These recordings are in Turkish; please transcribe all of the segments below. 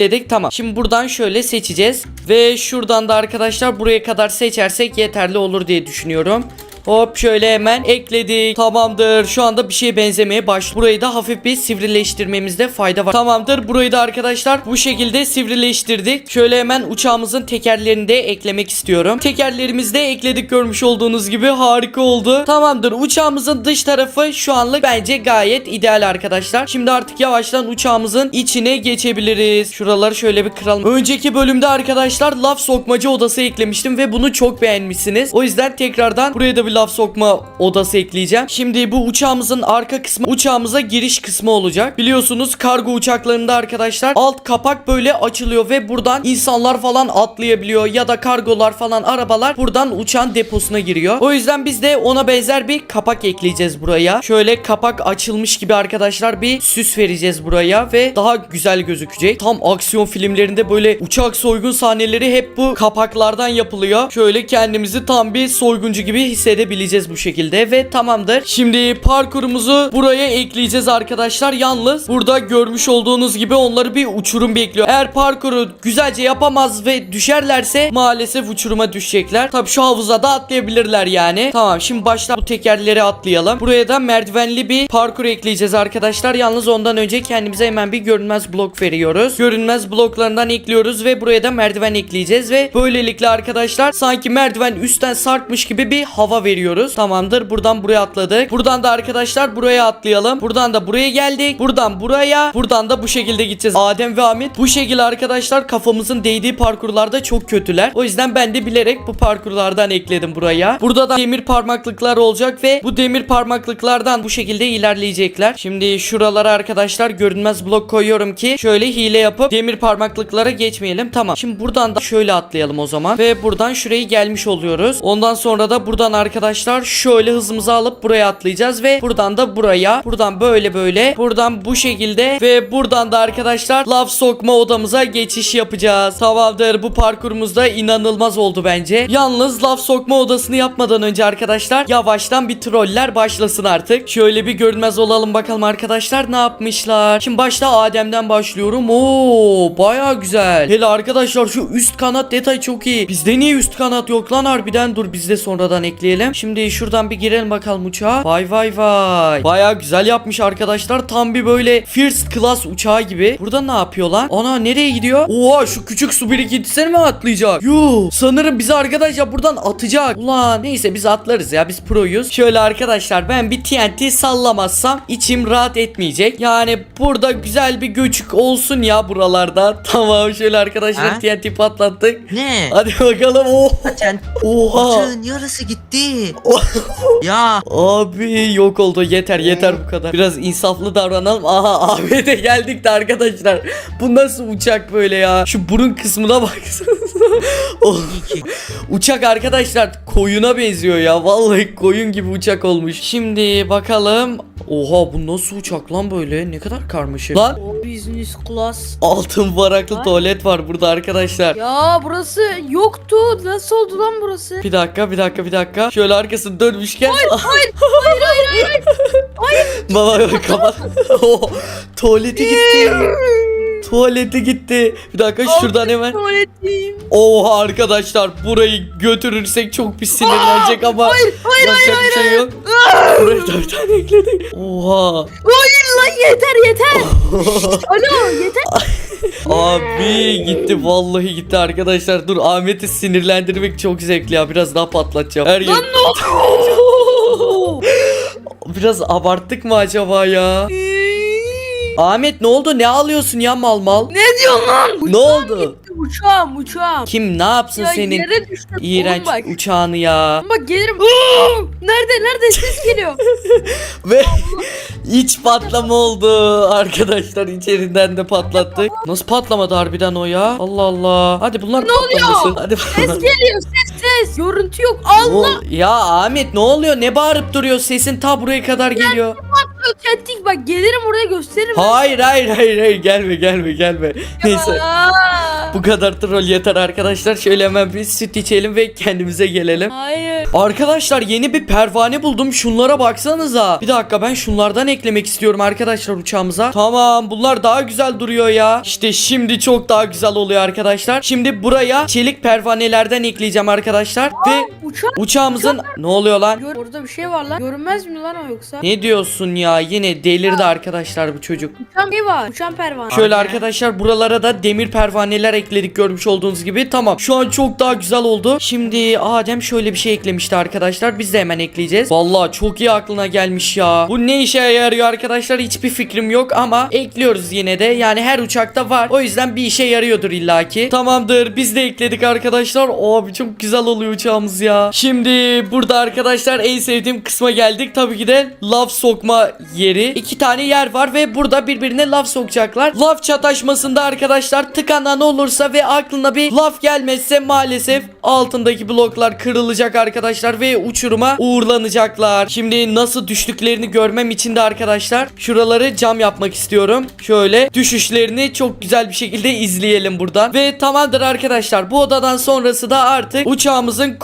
dedik tamam. Şimdi buradan şöyle seçeceğiz. Ve şuradan da arkadaşlar buraya kadar seçersek yeterli olur diye düşünüyorum. Hop şöyle hemen ekledik. Tamamdır. Şu anda bir şeye benzemeye baş. Burayı da hafif bir sivrileştirmemizde fayda var. Tamamdır. Burayı da arkadaşlar bu şekilde sivrileştirdik. Şöyle hemen uçağımızın tekerlerini de eklemek istiyorum. Tekerlerimizi de ekledik görmüş olduğunuz gibi. Harika oldu. Tamamdır. Uçağımızın dış tarafı şu anlık bence gayet ideal arkadaşlar. Şimdi artık yavaştan uçağımızın içine geçebiliriz. Şuraları şöyle bir kıralım. Önceki bölümde arkadaşlar laf sokmacı odası eklemiştim ve bunu çok beğenmişsiniz. O yüzden tekrardan buraya da bir laf sokma odası ekleyeceğim. Şimdi bu uçağımızın arka kısmı uçağımıza giriş kısmı olacak. Biliyorsunuz kargo uçaklarında arkadaşlar alt kapak böyle açılıyor ve buradan insanlar falan atlayabiliyor ya da kargolar falan arabalar buradan uçağın deposuna giriyor. O yüzden biz de ona benzer bir kapak ekleyeceğiz buraya. Şöyle kapak açılmış gibi arkadaşlar bir süs vereceğiz buraya ve daha güzel gözükecek. Tam aksiyon filmlerinde böyle uçak soygun sahneleri hep bu kapaklardan yapılıyor. Şöyle kendimizi tam bir soyguncu gibi hissedebileceğiz bu şekilde ve tamamdır. Şimdi parkurumuzu buraya ekleyeceğiz arkadaşlar. Yalnız burada görmüş olduğunuz gibi onları bir uçurum bekliyor. Eğer parkuru güzelce yapamaz ve düşerlerse maalesef uçuruma düşecekler. Tabi şu havuza da atlayabilirler yani. Tamam şimdi başla bu tekerleri atlayalım. Buraya da merdivenli bir parkur ekleyeceğiz arkadaşlar. Yalnız ondan önce kendimize hemen bir görünmez blok veriyoruz. Görünmez bloklarından ekliyoruz ve buraya da merdiven ekleyeceğiz ve böylelikle arkadaşlar sanki merdiven üstten sarkmış gibi bir hava veriyoruz. Tamamdır. Buradan buraya atladık. Buradan da arkadaşlar buraya atlayalım. Buradan da buraya geldik. Buradan buraya. Buradan da bu şekilde gideceğiz. Adem ve Ahmet bu şekilde arkadaşlar kafamızın değdiği parkurlarda çok kötüler. O yüzden ben de bilerek bu parkurlardan ekledim buraya. Burada da demir parmaklıklar olacak ve bu demir parmaklıklardan bu şekilde ilerleyecekler. Şimdi şuralara arkadaşlar görünmez blok koyuyorum ki şöyle hile yapıp demir parmaklıklara geçmeyelim. Tamam. Şimdi buradan da şöyle atlayalım o zaman ve buradan şurayı gelmiş oluyoruz. Ondan sonra da buradan arkadaşlar şöyle hızımızı alıp buraya atlayacağız ve buradan da buraya buradan böyle böyle buradan bu şekilde ve buradan da arkadaşlar laf sokma odamıza geçiş yapacağız. Tamamdır bu parkurumuzda inanılmaz oldu bence. Yalnız laf sokma odasını yapmadan önce arkadaşlar yavaştan bir troller başlasın artık. Şöyle bir görünmez olalım bakalım arkadaşlar ne yapmışlar. Şimdi başta Adem'den başlıyorum. Oo baya güzel. Hele arkadaşlar şu üst kanat detay çok iyi. Bizde niye üst kanat yok lan harbiden dur biz de sonradan ekleyelim. Şimdi şuradan bir girelim bakalım uçağa. Vay vay vay. Baya güzel yapmış arkadaşlar. Tam bir böyle first class uçağı gibi. Burada ne yapıyor lan? Ana nereye gidiyor? Oha şu küçük su birikintisine mi atlayacak? Yuh sanırım bizi arkadaşlar buradan atacak. Ulan neyse biz atlarız ya biz proyuz. Şöyle arkadaşlar ben bir TNT sallamazsam içim rahat etmeyecek. Yani burada güzel bir göçük olsun ya buralarda. Tamam şöyle arkadaşlar Ha? TNT patlattık. Ne? Hadi bakalım. Oh. Sen Oha. Uçağın yarısı gitti. Ya Abi yok oldu yeter yeter bu kadar. Biraz insaflı davranalım. Aha Ahmet'e geldik de arkadaşlar. Bu nasıl uçak böyle ya? Şu burun kısmına baksanıza. Uçak arkadaşlar koyuna benziyor ya. Vallahi koyun gibi uçak olmuş. Şimdi bakalım. Oha bu nasıl uçak lan böyle? Ne kadar karmaşık. Lan O business class. altın varaklı Ay. tuvalet var burada arkadaşlar. Ya burası yoktu. Nasıl oldu lan burası? Bir dakika bir dakika bir dakika. Şöyle arkasını dönmüşken. Hayır hayır hayır hayır. Baba kapat. Oh, tuvaleti gitti. Tuvaleti gitti. Bir dakika şuradan hemen. Tuvaletim. Oha arkadaşlar burayı götürürsek çok pis sinirlenecek ama Hayır hayır yapacak bir şey yok. Buraya da bir tane ekledik. Oha. hayır lan yeter yeter. Alo yeter. Abi gitti vallahi gitti arkadaşlar. Dur Ahmet'i sinirlendirmek çok zevkli ya. Biraz daha patlatacağım. Her yer... Biraz abarttık mı acaba ya? Ahmet ne oldu? Ne alıyorsun ya mal mal? ne diyorsun lan? Ne oldu? Uçağım uçağım. Kim ne yapsın Ya senin yere düştü. iğrenç bak. uçağını ya? Bak gelirim. nerede nerede ses geliyor. Ve iç patlama oldu arkadaşlar içerinden de patlattık. Nasıl patlamadı harbiden o ya? Allah Allah. Hadi bunlar Ne oluyor? patlamasın. Hadi Ses geliyor ses ses. Görüntü yok. Allah. O- ya Ahmet ne oluyor? Ne bağırıp duruyor? Sesin ta buraya kadar geliyor. Çentik bak gelirim oraya gösteririm. Hayır hayır hayır hayır gelme gelme gelme. Neyse. Bu kadar troll yeter arkadaşlar. Şöyle hemen bir süt içelim ve kendimize gelelim. Hayır. Arkadaşlar yeni bir pervane buldum. Şunlara baksanıza. Bir dakika ben şunlardan eklemek istiyorum arkadaşlar uçağımıza. Tamam bunlar daha güzel duruyor ya. İşte şimdi çok daha güzel oluyor arkadaşlar. Şimdi buraya çelik pervanelerden ekleyeceğim arkadaşlar. Ve Uçak. uçağımızın ne oluyor lan? Gör, orada bir şey var lan. Görünmez mi lan o yoksa? Ne diyorsun ya? Yine delirdi arkadaşlar bu çocuk. Uçan şey var. Uçan pervane. Şöyle arkadaşlar buralara da demir pervaneler ekledik görmüş olduğunuz gibi. Tamam şu an çok daha güzel oldu. Şimdi Adem şöyle bir şey eklemişti arkadaşlar. Biz de hemen ekleyeceğiz. Vallahi çok iyi aklına gelmiş ya. Bu ne işe yarıyor arkadaşlar hiçbir fikrim yok ama ekliyoruz yine de. Yani her uçakta var. O yüzden bir işe yarıyordur illaki. Tamamdır biz de ekledik arkadaşlar. Abi çok güzel oluyor uçağımız ya. Şimdi burada arkadaşlar en sevdiğim kısma geldik. Tabii ki de laf sokma yeri. İki tane yer var ve burada birbirine laf sokacaklar. Laf çataşmasında arkadaşlar tıkanan olursa ve aklına bir laf gelmezse maalesef altındaki bloklar kırılacak arkadaşlar ve uçuruma uğurlanacaklar. Şimdi nasıl düştüklerini görmem için de arkadaşlar şuraları cam yapmak istiyorum. Şöyle düşüşlerini çok güzel bir şekilde izleyelim buradan. Ve tamamdır arkadaşlar bu odadan sonrası da artık uçağımızın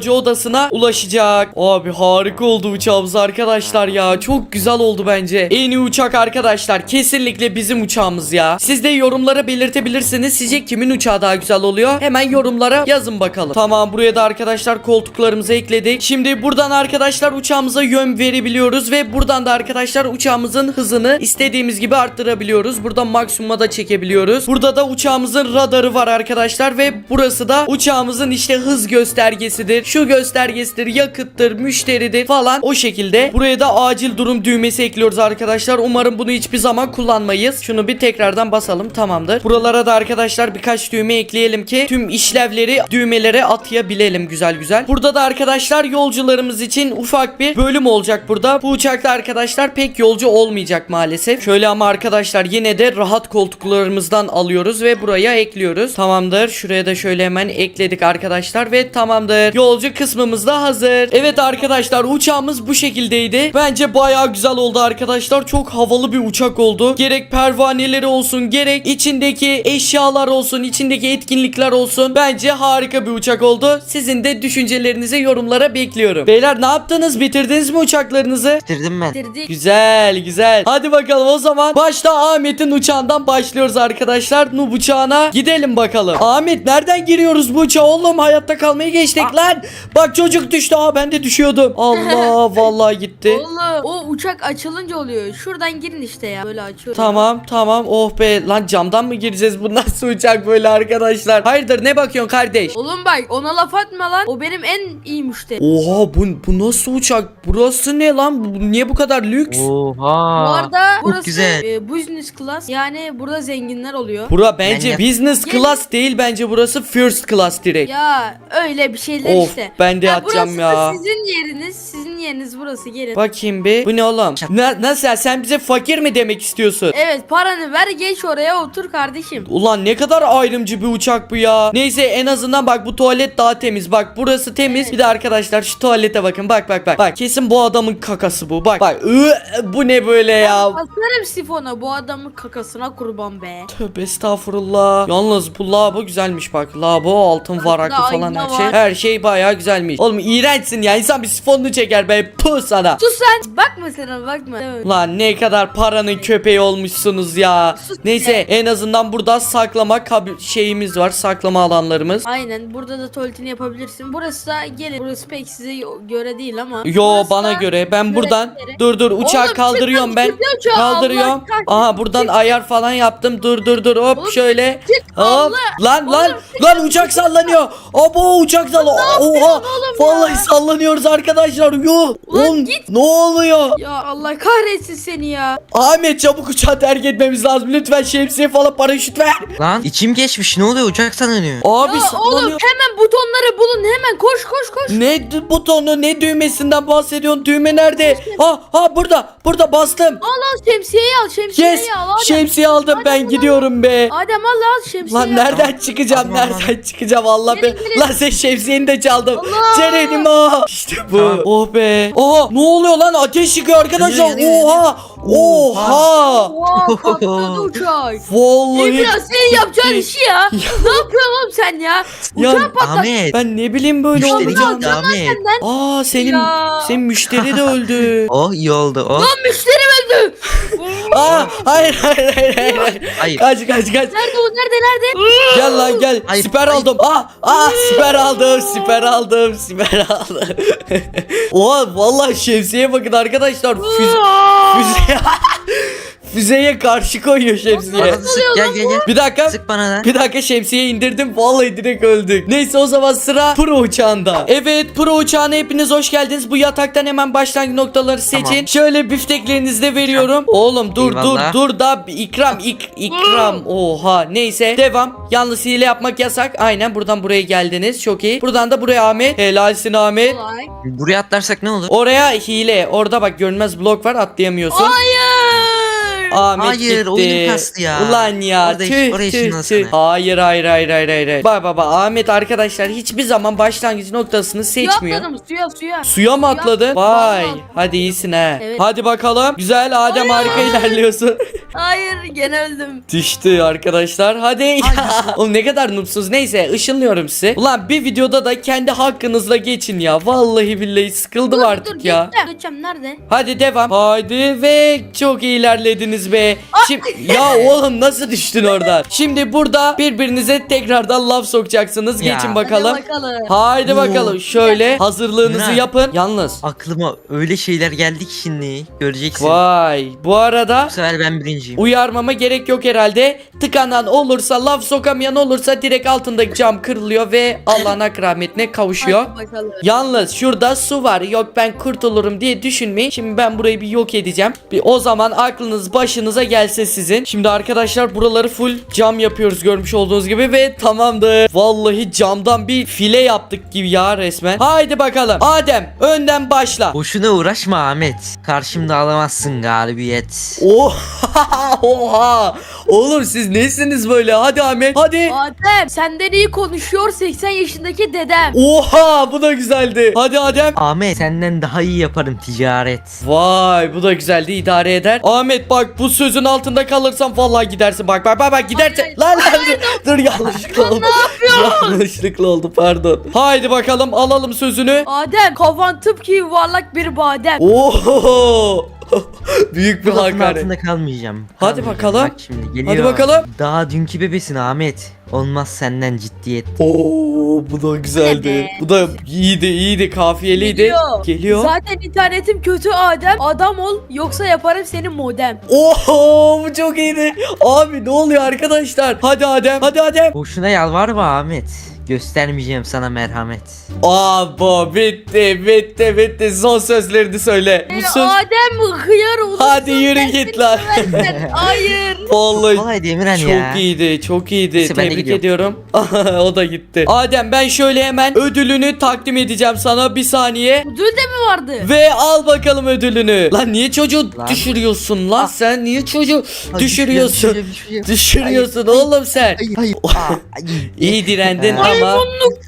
kontrolcü odasına ulaşacak. Abi harika oldu uçağımız arkadaşlar ya. Çok güzel oldu bence. En iyi uçak arkadaşlar. Kesinlikle bizim uçağımız ya. Siz de yorumlara belirtebilirsiniz. Sizce kimin uçağı daha güzel oluyor? Hemen yorumlara yazın bakalım. Tamam buraya da arkadaşlar koltuklarımızı ekledik. Şimdi buradan arkadaşlar uçağımıza yön verebiliyoruz ve buradan da arkadaşlar uçağımızın hızını istediğimiz gibi arttırabiliyoruz. Burada maksimuma da çekebiliyoruz. Burada da uçağımızın radarı var arkadaşlar ve burası da uçağımızın işte hız göstergesidir. Şu göstergesidir, yakıttır, müşteridir falan o şekilde. Buraya da acil durum düğmesi ekliyoruz arkadaşlar. Umarım bunu hiçbir zaman kullanmayız. Şunu bir tekrardan basalım tamamdır. Buralara da arkadaşlar birkaç düğme ekleyelim ki tüm işlevleri düğmelere atayabilelim güzel güzel. Burada da arkadaşlar yolcularımız için ufak bir bölüm olacak burada. Bu uçakta arkadaşlar pek yolcu olmayacak maalesef. Şöyle ama arkadaşlar yine de rahat koltuklarımızdan alıyoruz ve buraya ekliyoruz. Tamamdır. Şuraya da şöyle hemen ekledik arkadaşlar ve tamamdır. Yolcu kısmımız da hazır. Evet arkadaşlar uçağımız bu şekildeydi. Bence bayağı güzel oldu arkadaşlar. Çok havalı bir uçak oldu. Gerek pervaneleri olsun gerek içindeki eşyalar olsun içindeki etkinlikler olsun. Bence harika bir uçak oldu. Sizin de düşüncelerinizi yorumlara bekliyorum. Beyler ne yaptınız? Bitirdiniz mi uçaklarınızı? Bitirdim ben. Bitirdik. Güzel güzel. Hadi bakalım o zaman başta Ahmet'in uçağından başlıyoruz arkadaşlar. Nub uçağına gidelim bakalım. Ahmet nereden giriyoruz bu uçağa oğlum? Hayatta kalmayı geçtik lan. Bak çocuk düştü. Aa ben de düşüyordum. Allah vallahi gitti. Oğlum o uçak açılınca oluyor. Şuradan girin işte ya. Böyle açıyorum. Tamam tamam oh be lan camdan mı gireceğiz bu nasıl uçak böyle arkadaşlar hayırdır ne bakıyorsun kardeş Oğlum bak ona laf atma lan. O benim en iyi müşteri. Oha bu, bu nasıl uçak burası ne lan bu, niye bu kadar lüks Oha. Bu arada burası güzel. e, business class. Yani burada zenginler oluyor. Bura bence Ben business class değil bence burası first class direkt Ya öyle bir şeyler Of işte. ben de Ya atacağım burası ya sizin yeriniz. Sizin yeriniz burası. Gelin. Bakayım bir bu ne oğlum Na- nasıl ya sen bize fakir mi demek istiyorsun Evet paranı ver geç oraya otur kardeşim. Ulan ne kadar ayrımcı bir uçak bu ya. Neyse en azından bak bu tuvalet daha temiz. Bak burası temiz. Bir de arkadaşlar şu tuvalete bakın. Bak bak bak. Bak kesin bu adamın kakası bu. Bak bak. Iı, bu ne böyle ya? Asarım sifona bu adamın kakasına kurban be. Tövbe estağfurullah. Yalnız bu lavabo güzelmiş bak. Lavabo altın varaklı falan her şey. var. Her şey bayağı güzelmiş. Oğlum iğrençsin ya. İnsan bir sifonunu çeker be. Puh sana. Sus sen bakma sen bakma. Evet. Lan ne kadar paranın köpeği olmuşsunuz ya. Sus Neyse be. en azından burada saklama şeyimiz var. Saklama alanlarımız. Aynen burada da tuvaletini yapabilirsin. Burası da gelin. Burası pek size göre değil ama. Yo Burası bana göre ben buradan yöneticileri. dur dur uçağı Oğlum, kaldırıyorum ben uçağı, kaldırıyorum Allah aha buradan çık. ayar falan yaptım dur dur dur hop Oğlum, şöyle çık, hop Allah. lan lan Oğlum, lan uçak sallanıyor abo uçak sallanıyor oha vallahi ya? sallanıyoruz arkadaşlar yo Ulan Oğlum, git. ne oluyor Ya Allah kahretsin seni ya. Ahmet çabuk uçağı terk etmemiz lazım lütfen şemsiye falan paraşüt ver Lan içim geçmiş ne oluyor uçak sanıyor. abi ya sallanıyor oğlum hemen butonları bulun hemen koş koş koş. ne d- butonu ne düğmesinden bahsediyorsun düğme nerede ha ha burada burada bastım Al al şemsiyeyi al şemsiyeyi yes al. Adem. şemsiye aldım Adem, ben al. gidiyorum be Adem al al şemsiyeyi Lan al. nereden çıkacağım? Aman, aman. Nereden çıkacağım? Allah be. Gelin, gelin. Lan sen şemsiyeni de çaldım. Allah. Ceren'im o. İşte bu. Tamam. Oh be. Oha ne oluyor lan? Ateş çıkıyor arkadaşlar. Yanıyor, yanıyor, Oha. Oha! Oha patladı uçak. Vallahi Biraz senin yapacağın işi ya. ne yapıyorsun oğlum sen ya? Ya, Uçağı patlat. Ahmet. ben ne bileyim böyle Müşteri olacağını. gitti Ahmet. Senden. Aa senin Ya. senin müşteri de öldü. Oh iyi oldu oh. Lan müşteri öldü. Aa hayır hayır hayır hayır. hayır. Hayır. Kaç kaç kaç. Nerede o nerede nerede? Gel lan gel. Hayır, siper hayır. aldım. Aa, aa siper aldım. Siper aldım. Siper aldım. Oha vallahi şemsiye bakın arkadaşlar. Füze, füze füzeye karşı koyuyor şemsiye. Da sık gel gel gel. Bir dakika. Sık bana da. Bir dakika şemsiye indirdim vallahi direkt öldük. Neyse o zaman sıra pro uçağında. Evet pro uçağına hepiniz hoş geldiniz. Bu yataktan hemen başlangıç noktaları seçin. Tamam. Şöyle bifteklerinizi de veriyorum. Oğlum dur Eyvallah. dur dur da bir ikram ik, ikram. Oha neyse devam. Yalnız hile yapmak yasak. Aynen buradan buraya geldiniz. Çok iyi. Buradan da buraya Ahmet. Helalsin Ahmet. Kolay. Buraya atlarsak ne olur? Oraya hile. Orada bak görünmez blok var atlayamıyorsun. Hayır. Ahmet Hayır, gitti. oyunum kastı ya. Ulan ya Orada- tüh oraya tüh ışınlasana. tüh. Hayır hayır hayır hayır hayır. hayır. Bak baba Ahmet arkadaşlar hiçbir zaman başlangıç noktasını Suya seçmiyor. atladım suya suya. Suya mı atladın? Suya- Vay. Vallahi. Hadi iyisin ha. Evet. Hadi bakalım. Güzel Adem Hayır. harika ilerliyorsun. Hayır gene öldüm. Düştü arkadaşlar. Hadi. Oğlum ne kadar noobsuz. Neyse ışınlıyorum sizi. Ulan bir videoda da kendi hakkınızla geçin ya. Vallahi billahi sıkıldım dur artık dur ya. geçeceğim. Geçeceğim nerede? Hadi devam. Haydi ve çok iyi ilerlediniz be. Şimdi ya oğlum nasıl düştün oradan? Şimdi burada birbirinize tekrardan laf sokacaksınız. Ya. Geçin bakalım. Hadi bakalım. Haydi bakalım. Şöyle hazırlığınızı yapın. Yalnız. Aklıma öyle şeyler geldi ki şimdi. Göreceksin. Vay. Bu arada Bu sefer ben birinciyim. uyarmama gerek yok herhalde. Tıkanan olursa, laf sokamayan olursa direkt altındaki cam kırılıyor ve Allah'ın rahmetine kavuşuyor. Hadi bakalım. Yalnız şurada su var. Yok ben kurtulurum diye düşünmeyin. Şimdi ben burayı bir yok edeceğim. Bir o zaman aklınız başınıza gelse sizin. Şimdi arkadaşlar buraları full cam yapıyoruz görmüş olduğunuz gibi ve tamamdır. Vallahi camdan bir file yaptık gibi ya resmen. Haydi bakalım. Adem önden başla. Boşuna uğraşma Ahmet. Karşımda alamazsın galibiyet. Oha oha. Oğlum siz nesiniz böyle? Hadi Ahmet. Hadi. Adem senden iyi konuşuyor 80 yaşındaki dedem. Oha bu da güzeldi. Hadi Adem. Ahmet senden daha iyi yaparım ticaret. Vay bu da güzeldi idare eder. Ahmet bak bu sözün altında kalırsan vallahi gidersin. Bak bak bak bak gidersin. Hayır, Lan lan dur, yanlışlıkla oldu. yanlışlıkla oldu pardon. Haydi bakalım alalım sözünü. Adem kafan tıpkı yuvarlak bir badem. Oo. Büyük bir lafın hakaret. altında kalmayacağım. Hadi Kalmayacağım. bakalım. Bak şimdi geliyor. Hadi bakalım. Daha dünkü bebesin Ahmet. Olmaz senden ciddiyet. Oo bu da güzeldi. Bu da iyiydi iyiydi kafiyeliydi. Geliyor. Geliyor. Zaten internetim kötü Adem. Adam ol yoksa yaparım seni modem. Oho bu çok iyiydi. Abi ne oluyor arkadaşlar? Hadi Adem. Hadi Adem. Boşuna yalvarma Ahmet. Göstermeyeceğim sana merhamet. Abo bitti bitti bitti son sözlerini söyle. Bu söz Adem hıyar olursun. Hadi yürü ben git lan. Hayır. vallahi Kolay Demirhan çok ya. iyiydi çok iyiydi Neyse, ben de tebrik gidiyorum. ediyorum o da gitti Adem ben şöyle hemen ödülünü takdim edeceğim sana bir saniye Ödül de mi vardı? ve al bakalım ödülünü lan niye çocuğu Lan. düşürüyorsun lan sen niye çocuğu Ay, düşürüyorsun düşürüyorum, düşürüyorum, düşürüyorsun oğlum sen Ay, ay, ay, ay. iyi direndin Ay, ama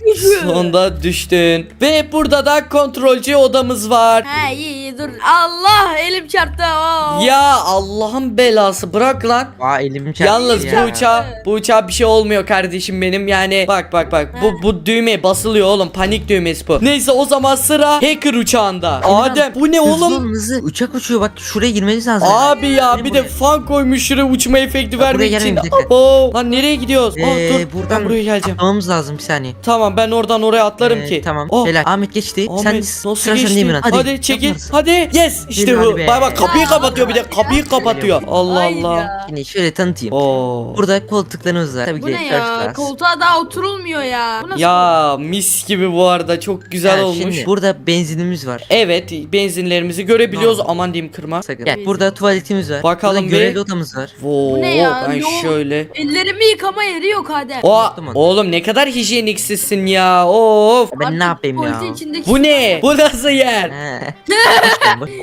Gücü. sonunda düştün ve burada da kontrolcü odamız var He iyi iyi dur. Allah elim çarptı. Aa. ya Allah'ın belası bırak lan Aa elim çarptı Yalnız ya. bu uçağa bu uçağa bir şey olmuyor kardeşim benim yani bak bak bak bu bu düğme basılıyor oğlum panik düğmesi bu. Neyse o zaman sıra hacker uçağında. Adem bu ne Hızlı oğlum? olun, hızlı. Uçak uçuyor bak şuraya girmeniz lazım. Abi ya bir de buraya. fan koymuş şuraya uçma efekti buraya vermek için. gelmeyin. Abo. Lan nereye gidiyoruz? Aa, Ee, dur ben buradan buraya geleceğim. Atlamamız lazım bir saniye. Tamam ben oradan oraya atlarım Ee, ki. Tamam. Oh, Helal. Ahmet geçti. Ahmet, Sen nasıl sıra geçti? sende Emirhan. Hadi, çekil. yaparsın. Hadi. Yes. İşte bu. be. Bak bak kapıyı kapatıyor bir de ya. kapıyı kapatıyor. Allah Hayır Allah. ya. Şimdi şöyle tanıtayım. Oo. Burada koltuklarımız var. Tabii Bu ki ne first ya? class. Koltuğa daha oturulmuyor ya. Bu nasıl Ya mis gibi bu arada çok güzel Yani olmuş. Şimdi burada benzinimiz var. Evet benzinlerimizi görebiliyoruz. Aman diyeyim kırma. Sakın. Gel burada tuvaletimiz var. Bakalım burada bir. görevli odamız var. Oo, ne ya? ben şöyle. Ellerimi yıkama yeri yok Adem. O, Yaptım onu. oğlum ne kadar hijyeniksizsin ya. Of. Ben Artık ne yapayım ya? içindeki Bu ne? Bu nasıl yer? He.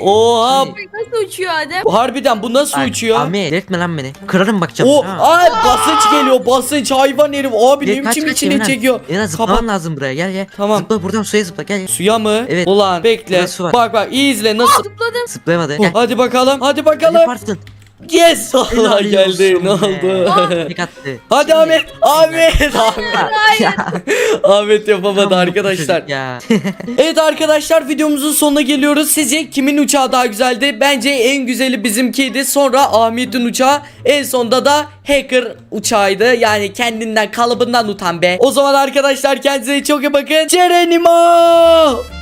Oha. Köpek nasıl uçuyor Adem? Harbiden bu nasıl Bak, uçuyor? Ahmet delirtme lan beni. Kırarım bak camı. O ha. ay basınç geliyor basınç hayvan herif abi ne kaç, biçim kaç, içine Emre. çekiyor. Kapat. zıplaman lazım buraya gel gel. Tamam. Zıpla buradan suya zıpla gel. gel. Suya mı? Evet. Ulan bekle. Var. Bak bak iyi izle nasıl. Zıpladım. Zıplayamadı. Oh, Gel. Hadi bakalım hadi Hadi bakalım. yaparsın. Yes Allah geldi ne oldu? Tek attı. Hadi Ahmet Ahmet Ahmet. Ahmet yapamadı arkadaşlar. Ya. Evet arkadaşlar videomuzun sonuna geliyoruz. Sizce kimin uçağı daha güzeldi? Bence en güzeli bizimkiydi. Sonra Ahmet'in uçağı. En sonda da hacker uçağıydı. Yani kendinden kalıbından utan be. O zaman arkadaşlar kendinize çok iyi bakın. Cerenimo!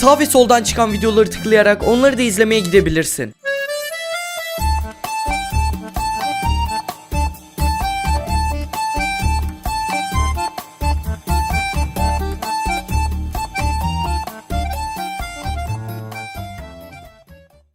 Sağ ve soldan çıkan videoları tıklayarak onları da izlemeye gidebilirsin.